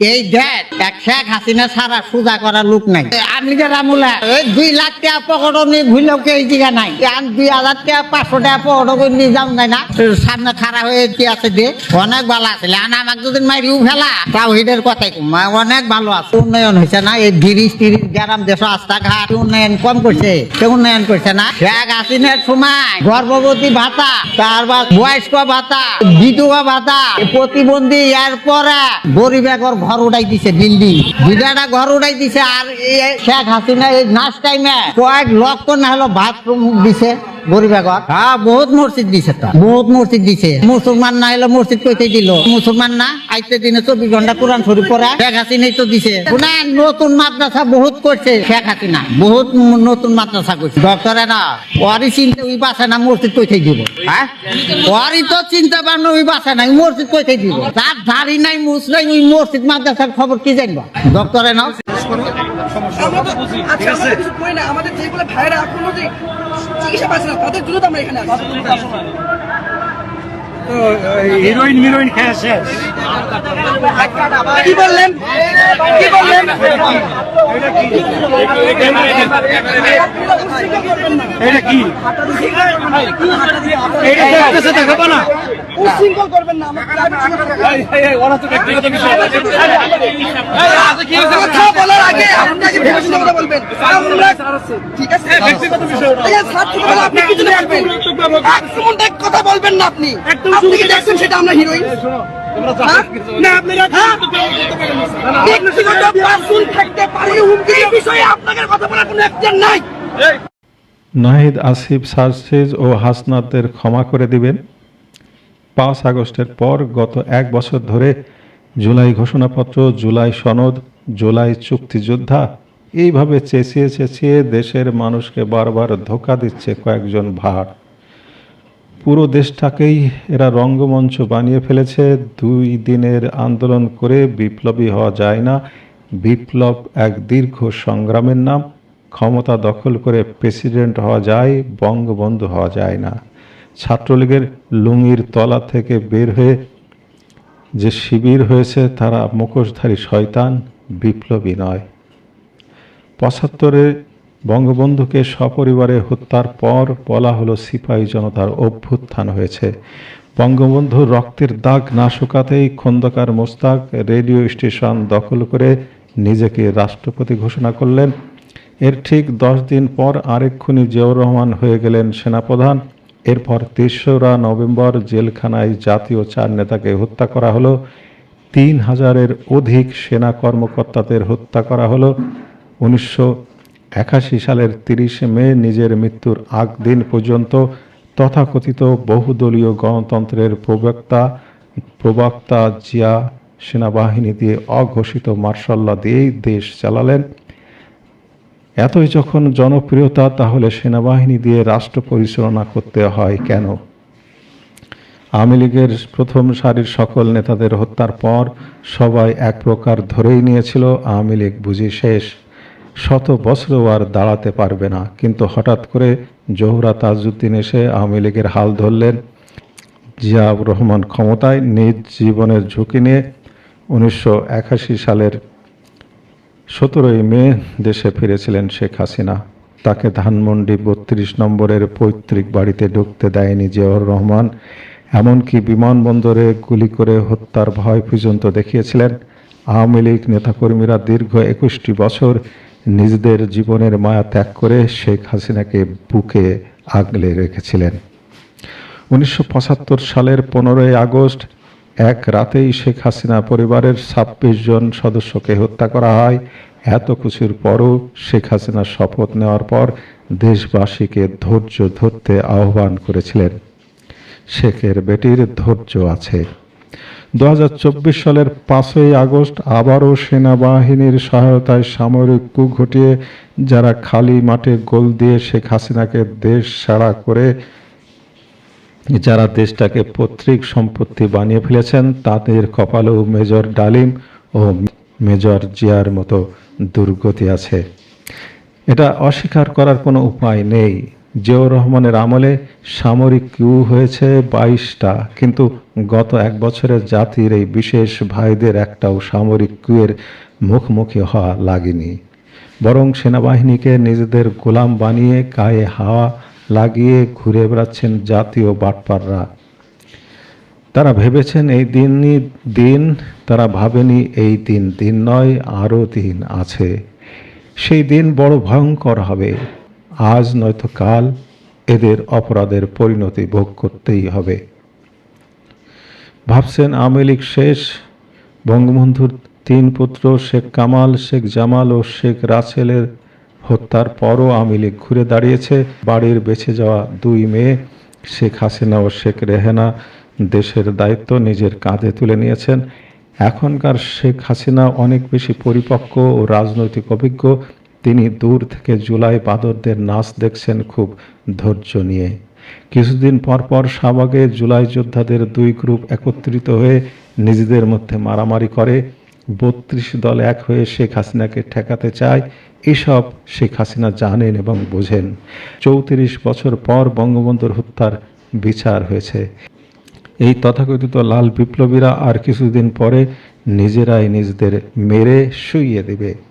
এই দেখ, এক শেখ হাসিনা সারা সোজা করার লোক নাই। আমি যে রামুলা, এই দুই লাখ টাকা পকেট নিয়ে ভুলেও কে এই জায়গা নাই। আন দুই হাজার টাকা, পাঁচশো টাকা পকেট করে নিয়ে যাও নাই না। সামনে খারাপ হয়ে কি আছে দে? অনেক ভালো আছে। আন আমাকে যদি মারিও ফেলা, তাও হিডের কথাই কম। অনেক ভালো আছে। উন্নয়ন হয়েছে না? এই ব্রিজ টিরিজ গ্রাম দেশ রাস্তাঘাট, উন্নয়ন কম করছে। সে উন্নয়ন করছে না? শেখ হাসিনার সময় গর্ভবতী ভাতা, তারপর বয়স্ক ভাতা, বিধবা ভাতা, প্রতিবন্ধী এর পরে গরিবের ঘর উঠাই দিছে বিল্ডিং বিরাটা ঘর উঠাই দিছে আর শেখ হাসিনা এই নাচ টাইমে কয়েক লক্ষ না হলো ভাত দিছে হ্যাঁ বহুত মসজিদ দিছে তো। বহুত মসজিদ দিছে। মুসলমান না হলে মসজিদ কইতে দিল। মুসলমান না, আইতে দিনে চব্বিশ ঘণ্টা কোরআন শরীফ পড়া। শেখ হাসিনাই তো দিছে। না নতুন মাদ্রাসা বহুত করছে শেখ হাসিনা। বহুত নতুন মাদ্রাসা করছে। ডক্টরে না ওয়ারি চিনতে ওই বাসা না মসজিদ কইতে দিব? হ্যাঁ? তো চিনতে পারল ওই বাসা নাই মসজিদ কইতে দিব। তার ধারি নাই মুস নাই, ওই মসজিদ মাদ্রাসার খবর কি জানব? ডক্টরে না আচ্ছা আমাদের যেগুলো ভাইরা চিকিৎসা পাচ্ছে না, তাদের আমরা এখানে হিরোইন মিরোইন খেয়ে শেষ। কি বললেন? কি বললেন? এটা কি? দেখাবো না? উশৃঙ্খল করবেন কথা বলার আগে আপনাকে কথা বলবেন। ঠিক আছে আপনি কিছু কথা বলবেন না আপনি। আপনি কি দেখছেন সেটা আমরা হিরোইন? হ্যাঁ? না আপনি ব্যক্তিগত পার্সন থাকতে পারে হুমকি এই বিষয়ে আপনাদের কথা বলার কোনো একজন নাই। নাহিদ আসিফ সার্সেজ ও হাসনাতের ক্ষমা করে দিবেন। পাঁচ আগস্টের পর গত এক বছর ধরে জুলাই ঘোষণাপত্র জুলাই সনদ জুলাই চুক্তিযোদ্ধা এইভাবে চেঁচিয়ে চেঁচিয়ে দেশের মানুষকে বারবার ধোকা দিচ্ছে কয়েকজন ভাড় পুরো দেশটাকেই এরা রঙ্গমঞ্চ বানিয়ে ফেলেছে। দুই দিনের আন্দোলন করে বিপ্লবী হওয়া যায় না। বিপ্লব এক দীর্ঘ সংগ্রামের নাম। ক্ষমতা দখল করে প্রেসিডেন্ট হওয়া যায়, বঙ্গবন্ধু হওয়া যায় না। ছাত্রলীগের লুঙ্গির তলা থেকে বের হয়ে যে শিবির হয়েছে, তারা মুখোশধারী শয়তান, বিপ্লবী নয়। পঁচাত্তরে বঙ্গবন্ধুকে সপরিবারে হত্যার পর বলা হলো সিপাহী জনতার অভ্যুত্থান হয়েছে। বঙ্গবন্ধুর রক্তের দাগ না শুকাতেই খন্দকার মোস্তাক রেডিও স্টেশন দখল করে নিজেকে রাষ্ট্রপতি ঘোষণা করলেন। এর ঠিক দশ দিন পর আরেকক্ষণি জিয়াউর রহমান হয়ে গেলেন সেনাপ্রধান। এরপর তেসরা নভেম্বর জেলখানায় জাতীয় চার নেতাকে হত্যা করা হলো। তিন হাজারের অধিক সেনা কর্মকর্তাদের হত্যা করা হলো। উনিশশো একাশি সালের তিরিশে মে নিজের মৃত্যুর আগ দিন পর্যন্ত তথাকথিত বহুদলীয় গণতন্ত্রের প্রবক্তা প্রবক্তা জিয়া সেনাবাহিনী দিয়ে অঘোষিত মার্শাল্লা দিয়েই দেশ চালালেন। এতই যখন জনপ্রিয়তা, তাহলে সেনাবাহিনী দিয়ে রাষ্ট্র পরিচালনা করতে হয় কেন? আওয়ামী লীগের প্রথম সারির সকল নেতাদের হত্যার পর সবাই এক প্রকার ধরেই নিয়েছিল, আওয়ামী লীগ বুঝি শেষ। শত বছরও আর দাঁড়াতে পারবে না। কিন্তু হঠাৎ করে জোহরা তাজউদ্দিন এসে আওয়ামী লীগের হাল ধরলেন। জিয়াউর রহমান ক্ষমতায় নিজ জীবনের ঝুঁকি নিয়ে উনিশশো একাশি সালের সতেরোই মে দেশে ফিরেছিলেন শেখ হাসিনা। তাকে ধানমন্ডি বত্রিশ নম্বরের পৈতৃক বাড়িতে ঢুকতে দেয়নি জিয়াউর রহমান। এমনকি বিমানবন্দরে গুলি করে হত্যার ভয় পর্যন্ত দেখিয়েছিলেন। আওয়ামী লীগ নেতাকর্মীরা দীর্ঘ একুশটি বছর নিজেদের জীবনের মায়া ত্যাগ করে শেখ হাসিনাকে বুকে আগলে রেখেছিলেন। উনিশশো পঁচাত্তর সালের পনেরোই আগস্ট, এক রাতেই শেখ হাসিনা পরিবারের ছাব্বিশ জন সদস্যকে হত্যা করা হয়। এত কিছুর পরও শেখ হাসিনা শপথ নেওয়ার পর দেশবাসীকে ধৈর্য ধরতে আহ্বান করেছিলেন। শেখের বেটির ধৈর্য আছে। দু হাজার চব্বিশ সালের পাঁচই আগস্ট আবারও সেনাবাহিনীর সহায়তায় সামরিক কু ঘটিয়ে যারা খালি মাঠে গোল দিয়ে শেখ হাসিনাকে দেশ ছাড়া করে যারা দেশটাকে পৈতৃক সম্পত্তি বানিয়ে ফেলেছেন, তাদের কপালেও মেজর ডালিম ও মেজর জিয়ার মতো দুর্গতি আছে। এটা অস্বীকার করার কোনো উপায় নেই। জিয়াউর রহমানের আমলে সামরিক কিউ হয়েছে বাইশটা। কিন্তু গত এক বছরের জাতির এই বিশেষ ভাইদের একটাও সামরিক কিউয়ের মুখোমুখি হওয়া লাগেনি। বরং সেনাবাহিনীকে নিজেদের গোলাম বানিয়ে গায়ে হাওয়া লাগিয়ে ঘুরে বেড়াচ্ছেন জাতীয় বাটপাররা। তারা ভেবেছেন এই দিনই দিন, তারা ভাবেনি এই দিন দিন নয়, আরও দিন আছে। সেই দিন বড় ভয়ঙ্কর হবে। আজ নয়তো কাল এদের অপরাধের পরিণতি ভোগ করতেই হবে। ভাবছেন আওয়ামী লীগ শেষ। বঙ্গবন্ধুর তিন পুত্র শেখ কামাল, শেখ জামাল ও শেখ রাসেলের হত্যার পরও আওয়ামী লীগ ঘুরে দাঁড়িয়েছে। বাড়ির বেঁচে যাওয়া দুই মেয়ে, শেখ হাসিনা ও শেখ রেহেনা, দেশের দায়িত্ব নিজের কাঁধে তুলে নিয়েছেন। এখনকার শেখ হাসিনা অনেক বেশি পরিপক্ক ও রাজনৈতিক অভিজ্ঞ। তিনি দূর থেকে জুলাই বাদরদের নাচ দেখছেন খুব ধৈর্য নিয়ে। কিছুদিন পর পর শাহবাগে জুলাই যোদ্ধাদের দুই গ্রুপ একত্রিত হয়ে নিজেদের মধ্যে মারামারি করে। বত্রিশ দল এক হয়ে শেখ হাসিনাকে ঠেকাতে চায়। এসব শেখ হাসিনা জানেন এবং বোঝেন। চৌত্রিশ বছর পর বঙ্গবন্ধুর হত্যার বিচার হয়েছে। এই তথাকথিত লাল বিপ্লবীরা আর কিছুদিন পরে নিজেরাই নিজেদের মেরে শুইয়ে দেবে।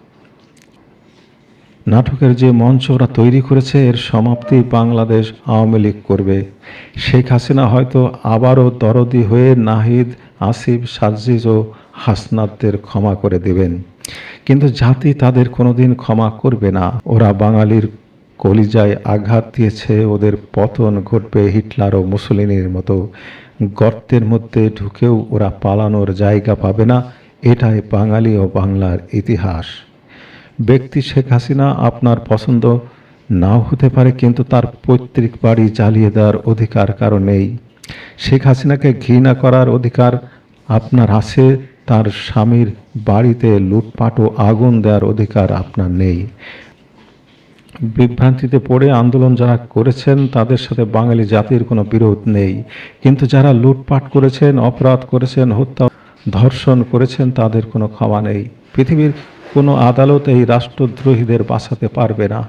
নাটকের যে মঞ্চ ওরা তৈরি করেছে, এর সমাপ্তি বাংলাদেশ আওয়ামী লীগ করবে। শেখ হাসিনা হয়তো আবারও দরদি হয়ে নাহিদ, আসিফ সাজিজ ও হাসনাতদের ক্ষমা করে দেবেন। কিন্তু জাতি তাদের কোনোদিন ক্ষমা করবে না। ওরা বাঙালির কলিজায় আঘাত দিয়েছে, ওদের পতন ঘটবে হিটলার ও মুসলিনের মতো। গর্তের মধ্যে ঢুকেও ওরা পালানোর জায়গা পাবে না। এটাই বাঙালি ও বাংলার ইতিহাস। ব্যক্তি শেখ হাসিনা আপনার পছন্দ নাও হতে পারে, কিন্তু তার পৈতৃক বাড়ি জ্বালিয়ে দেওয়ার অধিকার কারও নেই। শেখ হাসিনাকে ঘৃণা করার অধিকার আপনার আছে, তার স্বামীর বাড়িতে লুটপাট ও আগুন দেওয়ার অধিকার আপনার নেই। বিভ্রান্তিতে পড়ে আন্দোলন যারা করেছেন, তাদের সাথে বাঙালি জাতির কোনো বিরোধ নেই। কিন্তু যারা লুটপাট করেছেন, অপরাধ করেছেন, হত্যা, ধর্ষণ করেছেন, তাদের কোনো ক্ষমা নেই। পৃথিবীর কোনো আদালত এই রাষ্ট্রদ্রোহীদের বাঁচাতে পারবে না।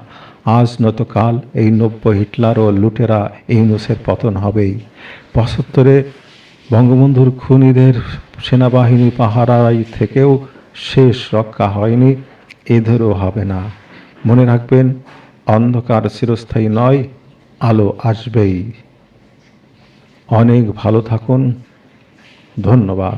আজ নত কাল এই নব্য হিটলার ও লুটেরা ইউনুসের পতন হবেই। পঁচাত্তরে বঙ্গবন্ধুর খুনিদের সেনাবাহিনী পাহারাই থেকেও শেষ রক্ষা হয়নি, এদেরও হবে না। মনে রাখবেন, অন্ধকার চিরস্থায়ী নয়, আলো আসবেই। অনেক ভালো থাকুন, ধন্যবাদ।